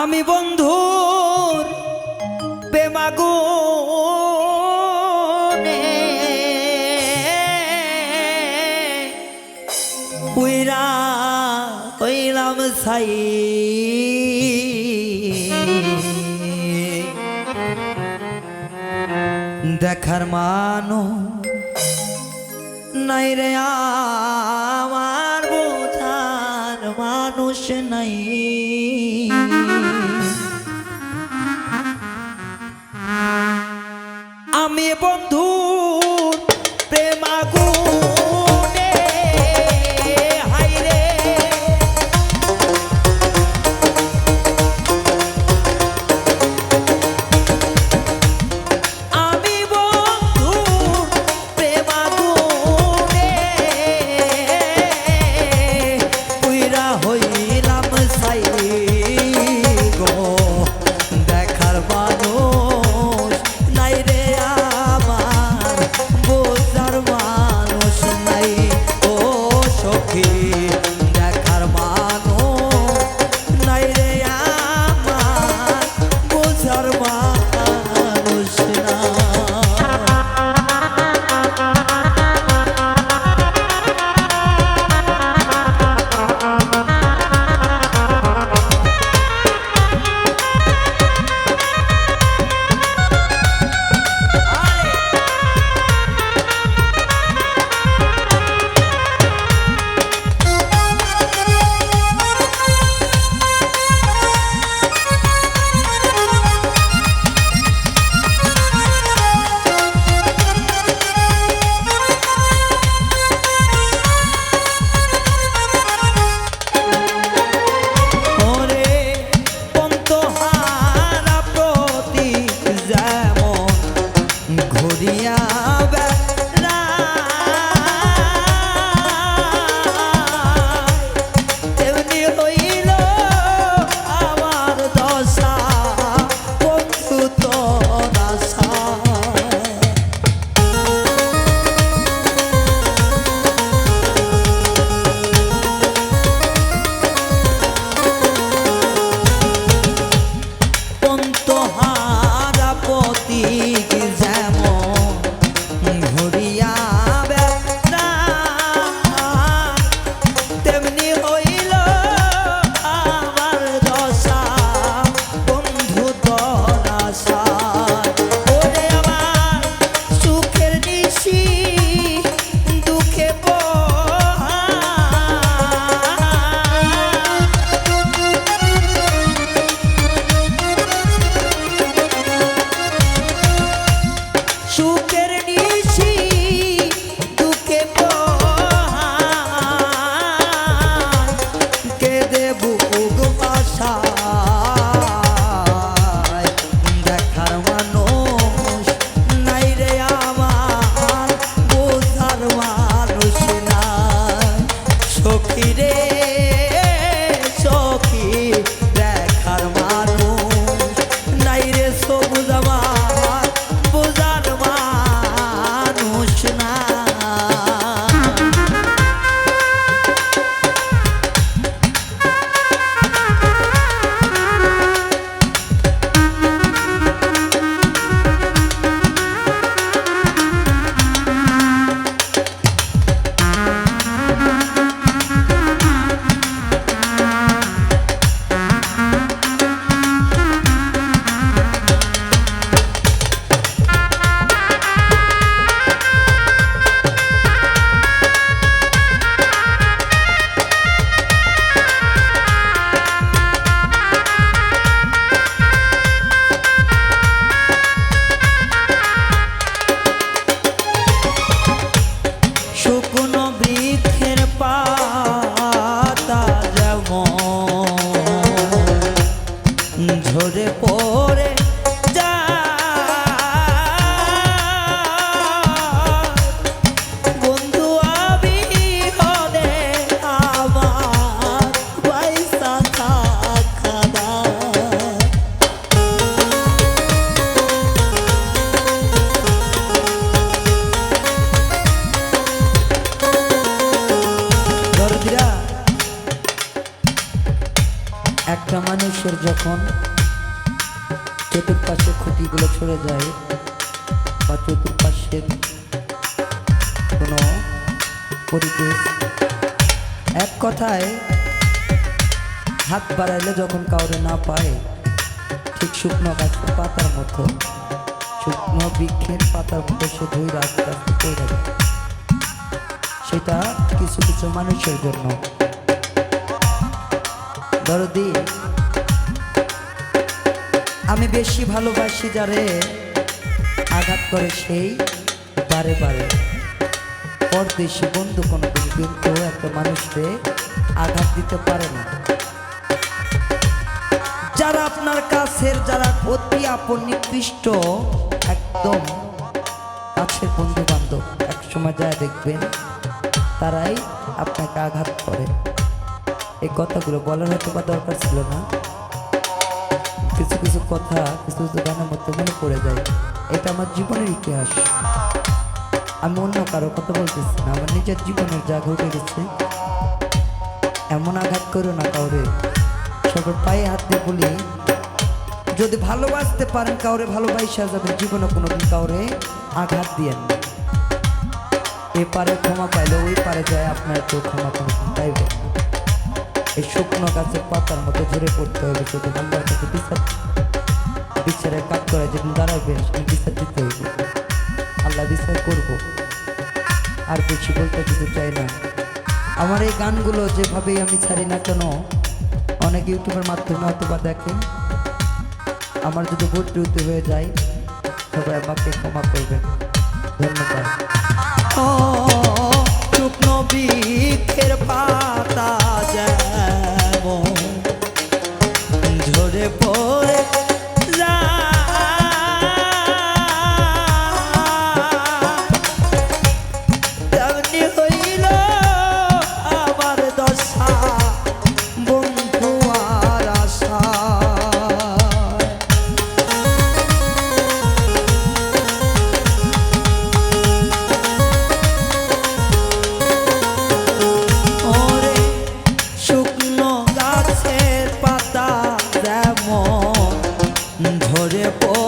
আমি বন্ধুর উইরা হইলাম সাই দেখার মানো নাই রে আমার বোঝার মানুষ নাই। বন্ধু মানুষের যখন চতুর্পাশে খুঁটিগুলো ছড়ে যায় বা চতুর্পাশের কোনো পরিবেশ, এক কথায় হাত বাড়াইলে যখন কাউরে না পায়, ঠিক শুকনো গাছের পাতার মতো, শুকনো বৃক্ষের পাতার মতো সে ধুই আস্তে আস্তে পড়ে সেটা কিছু কিছু মানুষের জন্য দরদি আমি বেশি ভালোবাসি যারে আঘাত করে সেই বারে বারে। পরদেশি বন্ধু কোনোদিন কিন্তু একটা মানুষকে আঘাত দিতে পারে না। যারা আপনার কাছের, যারা অতি আপন, নিকৃষ্ট, একদম কাছের বন্ধু বান্ধব এক সময় যায় দেখবেন তারাই আপনাকে আঘাত করে। এই কথাগুলো বলার হয়তো বা দরকার ছিল না। কিছু কিছু কথা, কিছু কিছু গানের মধ্যে মনে পড়ে যায়। এটা আমার জীবনের ইতিহাস। আমি অন্য কারও কথা বলতেছি না, আমার নিজের জীবনের যা ঘটে গেছে, এমন আঘাত করো না কাউরে। সবার পায়ে হাত দিয়ে বলি, যদি ভালোবাসতে পারেন কাউরে, ভালোবাসা যাবে জীবনে কোনোদিন কাউরে আঘাত দিয়েন এ পারে ক্ষমা পাইলে ওই পারে যায় আপনার কেউ ক্ষমা কোনোদিন চাইবে না। এই শুকনো গাছের পাতার মতো ঝরে পড়তে হবে, শুধু আল্লাহর কাছে বিচার। বিচারের কাজ করে যেদিন সেদিন বিচার দিতে হইবে আল্লাহ বিচার করব। আর বলতে কিছু চাই না। আমার এই গানগুলো যেভাবেই আমি ছাড়ি না কেন, অনেক ইউটিউবের মাধ্যমে হয়তো বা দেখেন। আমার যদি ভর্তি হয়ে যায় সবাই আমাকে ক্ষমা করবেন। ধন্যবাদ। শুকনো বৃক্ষের পাতা যেমন ঝরে পড়ে শুকনো গাছের পাতা যেমন ধরে পড়ে